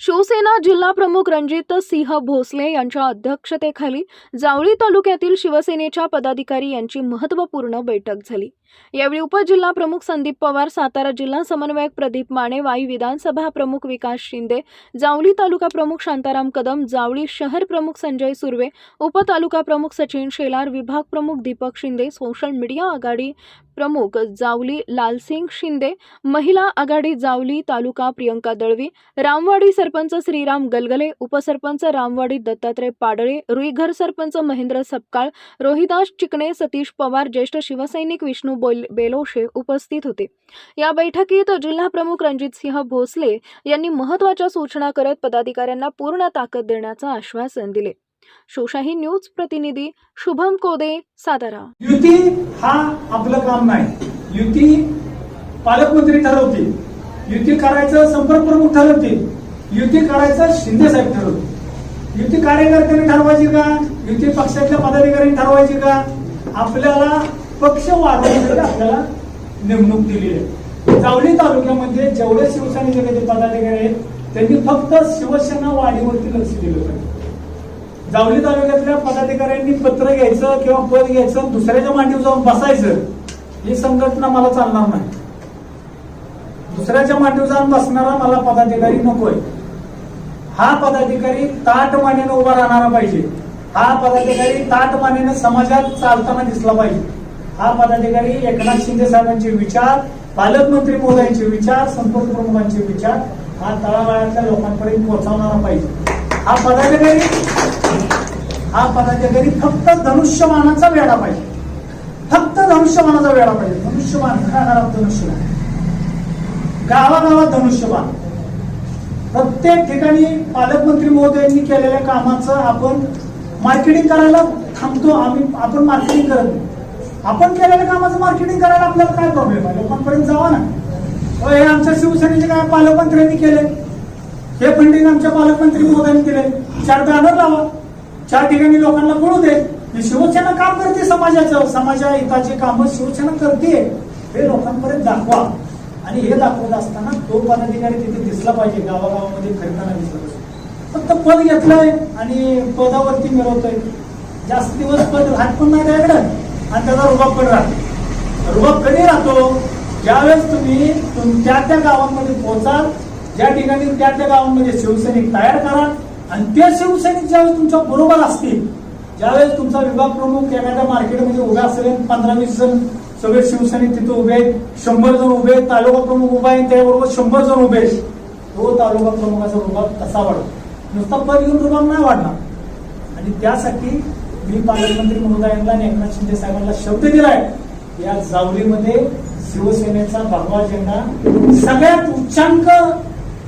शिवसेना जिल्हा प्रमुख रणजित सिंह भोसले यांच्या अध्यक्षतेखाली जावळी तालुक्यातील शिवसेनेच्या पदाधिकारी यांची महत्त्वपूर्ण बैठक झाली. यावेळी उपजिल्हा प्रमुख संदीप पवार सातारा जिल्हा समन्वयक प्रदीप माने वाई विधानसभा प्रमुख विकास शिंदे जावली तालुका प्रमुख शांताराम कदम जावळी शहर प्रमुख संजय सुर्वे उपतालुका प्रमुख सचिन शेलार विभाग प्रमुख दीपक शिंदे सोशल मीडिया आघाडी प्रमुख जावली लालसिंग शिंदे महिला आघाडी जावली तालुका प्रियंका दळवी रामवाडी सरपंच श्रीराम गलगले उपसरपंच रामवाडी दत्तात्रय पाडळे रुईघर सरपंच महेंद्र सपकाळ रोहिदास चिकणे सतीश पवार ज्येष्ठ शिवसैनिक विष्णू बोल बेलोशे उपस्थित होते. या बैठकीत जिल्हाप्रमुख रणजितसिंह भोसले यांनी महत्त्वाच्या सूचना करत पदाधिकाऱ्यांना पूर्ण ताकद देण्याचं आश्वासन दिले. शोशाही न्यूज प्रतिनिधी शुभम कोदे सातारा. युती हा आपलं काम नाही. युती पालकमंत्री ठरवतील. युती करायचं संपर्क प्रमुख ठरवतील. युती करायचं शिंदे साहेब ठरवतील. युती कार्यकर्त्यांनी ठरवायची का? युती पक्षातल्या पदाधिकाऱ्यांनी ठरवायची का? आपल्याला पक्ष वाढवण्यासाठी आपल्याला नेमणूक दिली आहे. जावली तालुक्यामध्ये जेवढे शिवसेनेचे जगाचे पदाधिकारी आहेत त्यांनी फक्त शिवसेना वाढीवरती लक्ष दिलं पाहिजे. जावली तालुक्यातल्या पदाधिकाऱ्यांनी पत्र घ्यायचं किंवा पद घ्यायचं दुसऱ्याच्या मांडीवर जाऊन बसायचं ही संघटना मला चालणार नाही. दुसऱ्याच्या मांडीवर जाऊन बसणारा मला पदाधिकारी नकोय हा पदाधिकारी ताट मानेनं उभा राहणारा पाहिजे. हा पदाधिकारी ताट मानेनं समाजात चालताना दिसला पाहिजे. हा पदाधिकारी एकनाथ शिंदे साहेबांचे विचार पालकमंत्री महोदयांचे विचार संपर्क प्रमुखांचे विचार हा तळागाळातल्या लोकांपर्यंत पोहोचवणारा पाहिजे. हा पदाधिकारी हा पदाधिकारी फक्त धनुष्यमानाचा वेळा पाहिजे. फक्त धनुष्यमानाचा वेळा पाहिजे. धनुष्यमान घराघरात धनुष्यमान गावागावात धनुष्यबाण. प्रत्येक ठिकाणी पालकमंत्री महोदयांनी केलेल्या कामाचं आपण मार्केटिंग करायला थांबतो. आम्ही आपण मार्केटिंग करत नाही. आपण केलेल्या कामाचं मार्केटिंग करायला आपल्याला काय प्रॉब्लेम आहे? लोकांपर्यंत जावा ना. हे आमच्या शिवसेनेचे काय पालकमंत्र्यांनी केले? हे फंडिंग आमच्या पालकमंत्री महोदयांनी केले. चार बॅनर लावा. चार ठिकाणी लोकांना कळू दे. की शिवसेना काम करते समाजाचं. समाजा हिताची कामं शिवसेना करते. हे लोकांपर्यंत दाखवा. आणि हे दाखवत असताना तो पदाधिकारी तिथे दिसला पाहिजे. गावागावामध्ये फिरताना दिसला पाहिजे. फक्त पद घेतलंय आणि पदावरती मिळवतोय जास्त दिवस पद राहत पण नाही त्याकडं. आणि त्याचा रुबाब पण राहतो? रुबाब कधी राहतो? ज्यावेळेस तुम्ही तुम- त्या त्या गावांमध्ये पोहोचाल ज्या ठिकाणी त्या त्या गावांमध्ये शिवसैनिक तयार कराल आणि ते शिवसैनिक ज्यावेळेस तुमच्या बरोबर असतील ज्यावेळेस तुमचा विभाग प्रमुख एखाद्या मार्केटमध्ये उभा असेल पंधरा वीस जण सगळे शिवसैनिक तिथे उभे आहेत शंभर जण उभे आहेत तालुका प्रमुख उभा आहे त्याबरोबर शंभर जण उभे आहेत तो तालुका प्रमुखाचा रुबाब कसा वाढतो. नुसता पद घेऊन रुबाब नाही वाढणार. आणि त्यासाठी मी पालकमंत्री महोदयांना आणि एकनाथ शिंदे साहेबांना शब्द दिलाय. या जावलीमध्ये शिवसेनेचा भगवा झेंडा सगळ्यात उच्चांक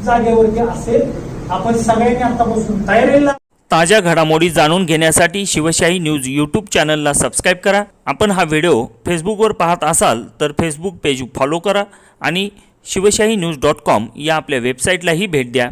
जागेवरती असेल. आपण सगळ्यांनी आतापासून तयारीला ताज्या घडामोडी जाणून घेण्यासाठी शिवशाही न्यूज यूट्यूब चॅनलला सबस्क्राईब करा. आपण हा व्हिडिओ फेसबुकवर पाहत असाल तर फेसबुक पेज फॉलो करा आणि शिवशाही न्यूज डॉट कॉम या आपल्या वेबसाईटलाही भेट द्या.